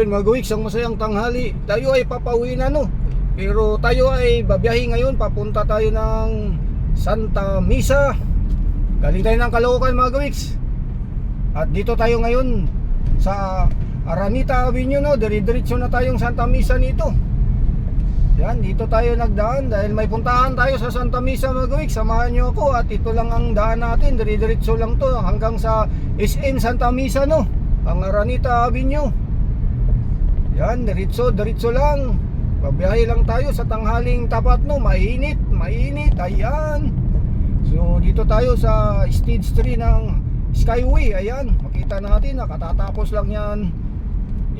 Ayun mga gawiks, ang masayang tanghali. Tayo ay papauwi na no. Pero tayo ay babiyahe ngayon. Papunta tayo ng Santa Misa. Galing tayo ng Caloocan mga gawiks. At dito tayo ngayon sa Aranita Avenue no. Dire-diretso na tayong Santa Misa nito. Yan, dito tayo nagdaan dahil may puntahan tayo sa Santa Misa mga gawiks. Samahan nyo ako at ito lang ang daan natin. Dire-diretso lang to hanggang sa SM Santa Misa no. Ang Aranita Avenue. Yan, diretso, diretso lang. Babiyahe lang tayo sa tanghaling tapat no, mainit, mainit, ayan. So dito tayo sa stage 3 ng Skyway, ayan. Makita natin, nakatatapos lang yan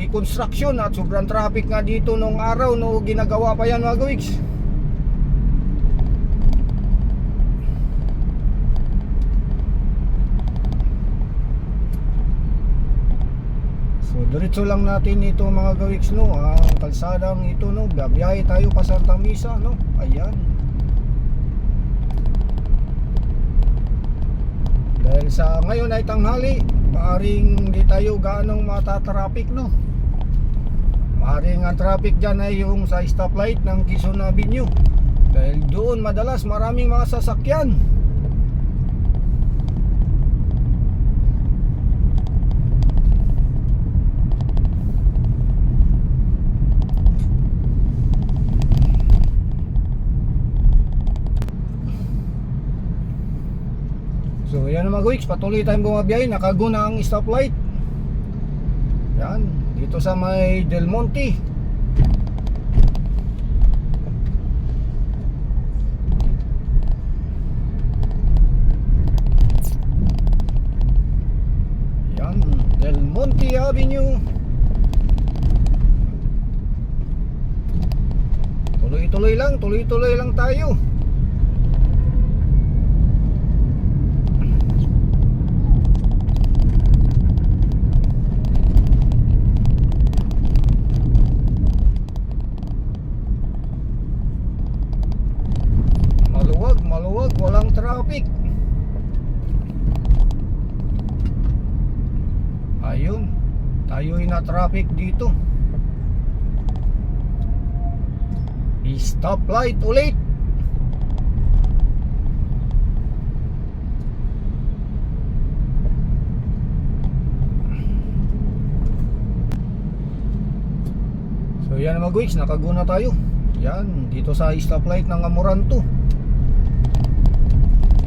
i-construction at sobrang traffic nga dito nung araw no ginagawa pa yan mga gawiks. So diretso lang natin ito mga gawiks no? Ang kalsadang ito no? Babiyahe tayo pa Santa Misa no? Ayan. Dahil sa ngayon ay tanghali Maaring di tayo gaanong matatraffic no? Maaring ang traffic dyan ay yung sa stoplight ng Quezon Avenue. Dahil doon madalas maraming mga sasakyan Gawiks, patuloy tayong bumabiyahe, nakaguna ang stoplight. Yan, dito sa may Del Monte. Yan, Del Monte Avenue. Tuloy-tuloy lang, tuloy-tuloy lang tayo. Maluwag, maluwag, walang traffic. Ayun, tayo'y na traffic dito. I-stoplight ulit. So yan mga guys, nakaguna tayo. Yan, dito sa stoplight ng Amoranto.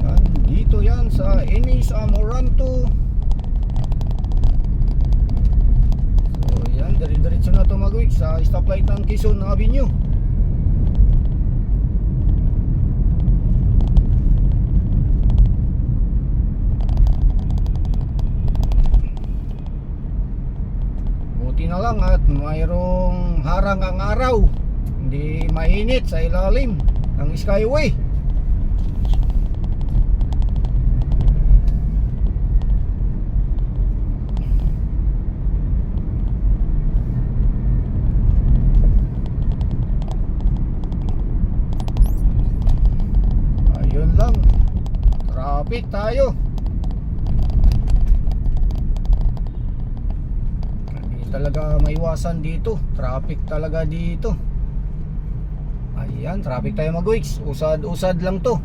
Yan, dito yan sa Enis Amoranto. So yan, dire-diretso na guys sa stoplight ng Quezon Avenue. Buti na lang at mayroong harang ang araw. Hindi mainit sa ilalim ng Skyway. Ayun lang. Traffic tayo. Hindi talaga maiwasan dito. Traffic talaga dito. Ayan, traffic tayo mga gawiks. Usad-usad lang to.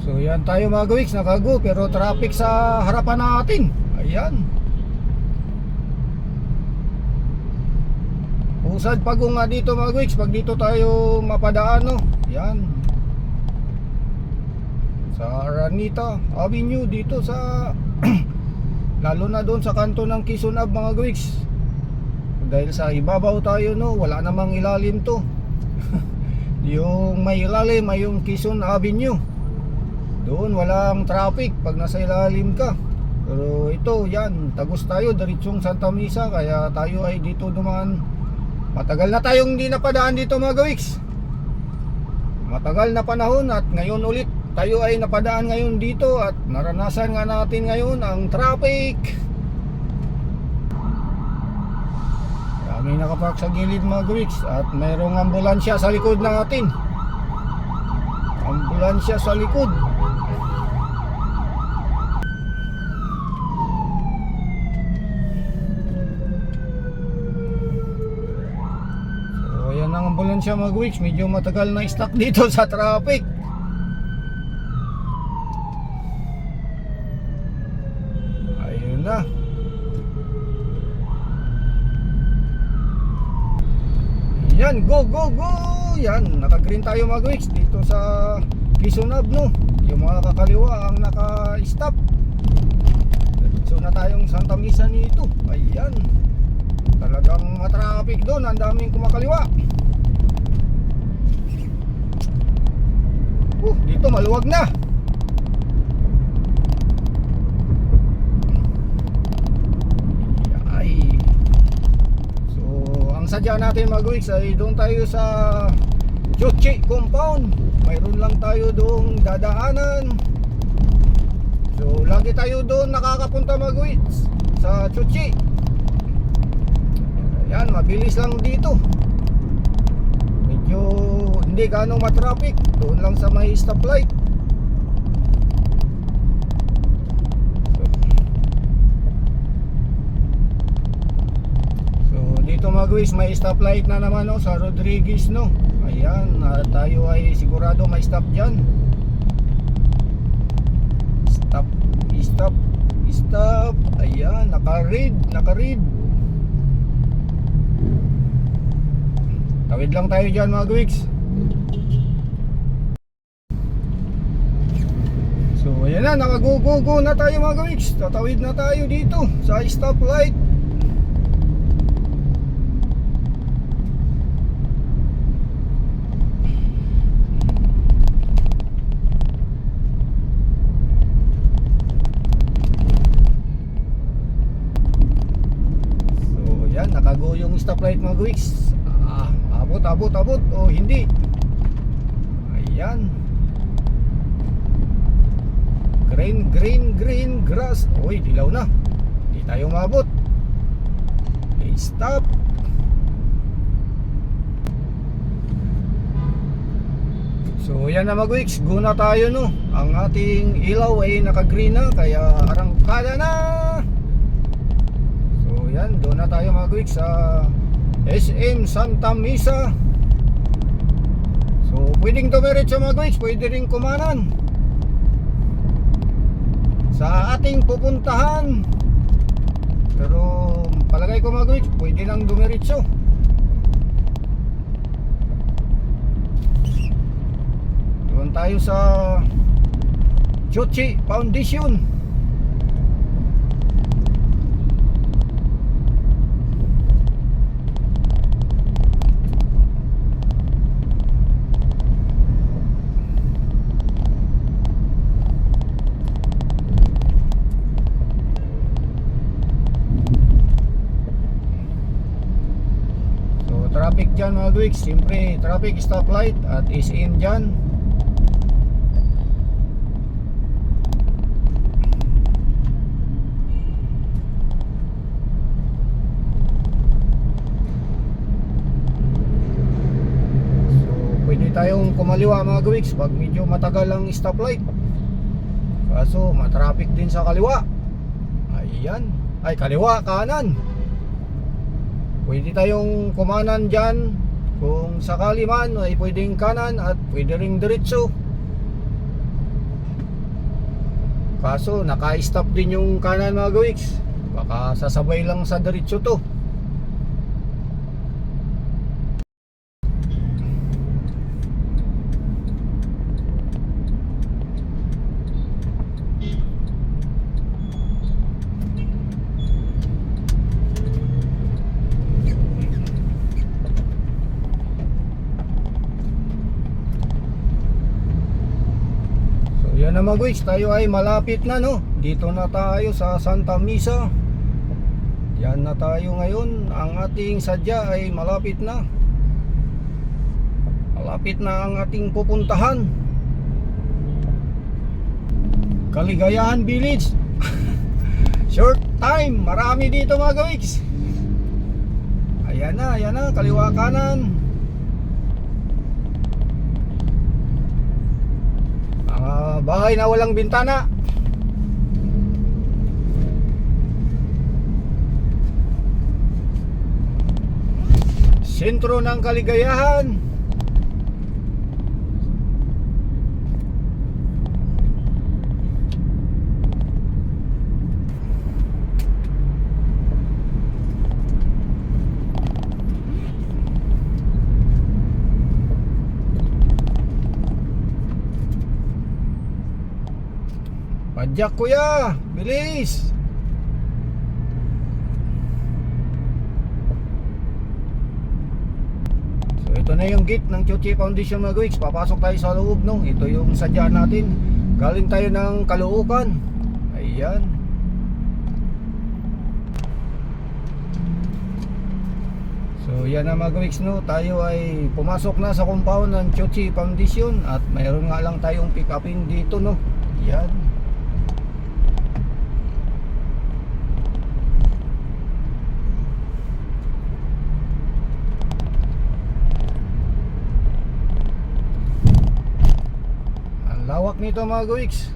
So yan tayo mga gawiks, nakago. Pero traffic sa harapan natin. Ayan. Usad pago nga dito mga gawiks. Pag dito tayo mapadaan no. Yan. Sa Aranita Avenue dito sa lalo na doon sa kanto ng Quezon Ave mga gawiks dahil sa ibabaw tayo no wala namang ilalim to. Yung may ilalim ay yung Quezon Avenue. Doon walang traffic pag nasa ilalim ka. Pero ito yan tagos tayo diretsong Santa Misa kaya tayo ay dito dumaan. Matagal na tayong hindi napadaan dito mga gawiks matagal na panahon at ngayon ulit tayo ay napadaan ngayon dito at naranasan nga natin ngayon ang traffic. Kami nakapark sa gilid mga gawiks at mayroong ambulansya sa likod natin. Ambulansya sa likod. So ayan ang ambulansya mga gawiks medyo matagal na stuck dito sa traffic. Yan, go, go, go! Yan, naka-green tayo mga weeks dito sa Kisunab, no? Yung mga kakaliwa ang naka-stop. So na tayong Santa Misa nito. Ayan. Talagang matraffic doon, ang daming kumakaliwa. Oh, dito maluwag na. Ay. So, ang sadya natin mag-weeks ay doon tayo sa Jochi compound. Mayroon lang tayo doong dadaanan. So, lagi tayo doon nakakapunta mag-weeks sa Chuchi. Ayan, mabilis lang dito. Medyo hindi ganong matraffic. Doon lang sa may stoplight. So, dito mag-weeks may stoplight na naman no, sa Rodriguez no. Ayan, ah, tayo ay sigurado may stop dyan. Stop, stop, stop. Ayan, naka-read, naka-read. Tawid lang tayo dyan mga Gwigs. So ayan na, nakago-go-go na tayo mga Gwigs. Tatawid na tayo dito sa stoplight. So yan, yung stoplight mga Gwigs. Ah, abot, abot, abot. O hindi. Ayan. Green, green, green grass. Uy, dilaw na. Hindi tayo maabot. Okay, stop. So yan na mag-weeks, go na tayo no. Ang ating ilaw ay naka-green na kaya arangkada na. Yan, doon na tayo mag-weeks sa SM Santa Misa. So pwedeng dumiretso mag-weeks, pwede rin kumanan. Sa ating pupuntahan. Pero palagay ko mag-weeks, pwede lang dumiretso. Doon tayo sa Chochi Foundation. So traffic dyan mga Gwigs, siyempre traffic stoplight at SM dyan. So pwede tayong kumaliwa mga Gwigs pag medyo matagal ang stoplight. Kaso matraffic din sa kaliwa. Ayan. Ay kaliwa, kanan. Pwede tayong kumanan dyan. Kung sakali man ay pwedeng kanan at pwede ring diretso. Kaso naka-stop din yung kanan mga gawiks Baka sasabay lang sa diretso to So yan na mga tayo ay malapit na no. Dito na tayo sa Santa Misa. Yan na tayo ngayon. Ang ating sadya ay malapit na. Malapit na ang ating pupuntahan. Kaligayahan Village. Short time, marami dito mga guys. Ayan na, ayan na, kaliwa kanan. Bahay na walang bintana. Sentro ng kaligayahan. Jack kuya, bilis. So ito na yung gate ng Chochi Foundation mga guys. Papasok tayo sa loob no. Ito yung sadya natin. Galing tayo ng Caloocan. Ayan. So yan na mga guys no. Tayo ay pumasok na sa compound ng Chochi Foundation at mayroon nga lang tayong pick upin dito no. Yan. Ang lawak nito mga guwiks.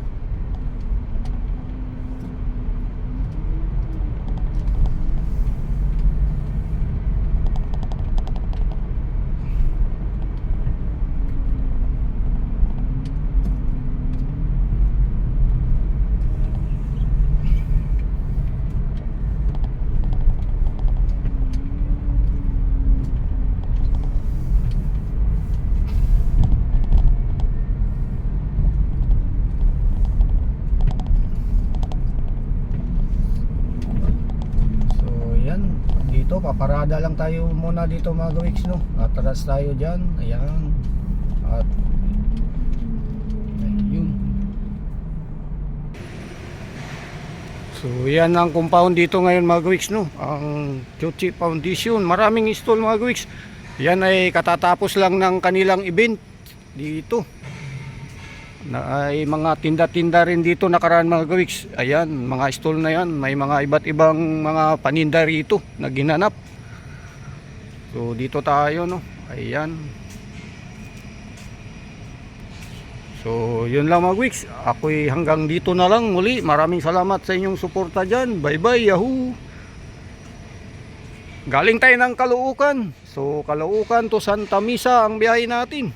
So yan, paparada lang tayo muna dito mga gawiks no. Atras tayo diyan. Ayan. At ayun. So yan ang compound dito ngayon mga gawiks no. Ang Chochi Foundation. Maraming stall mga gawiks. Yan ay katatapos lang ng kanilang event dito na ay mga tinda-tinda rin dito nakaraan mga gawiks. Ayan, mga stall na yan. May mga iba't ibang mga paninda rito na ginanap. So dito tayo no. Ayan. So yun lang mga gawiks. Ako'y hanggang dito na lang muli. Maraming salamat sa inyong suporta dyan. Bye bye, yahoo! Galing tayo ng Caloocan. So Caloocan to Santa Misa ang biyahe natin.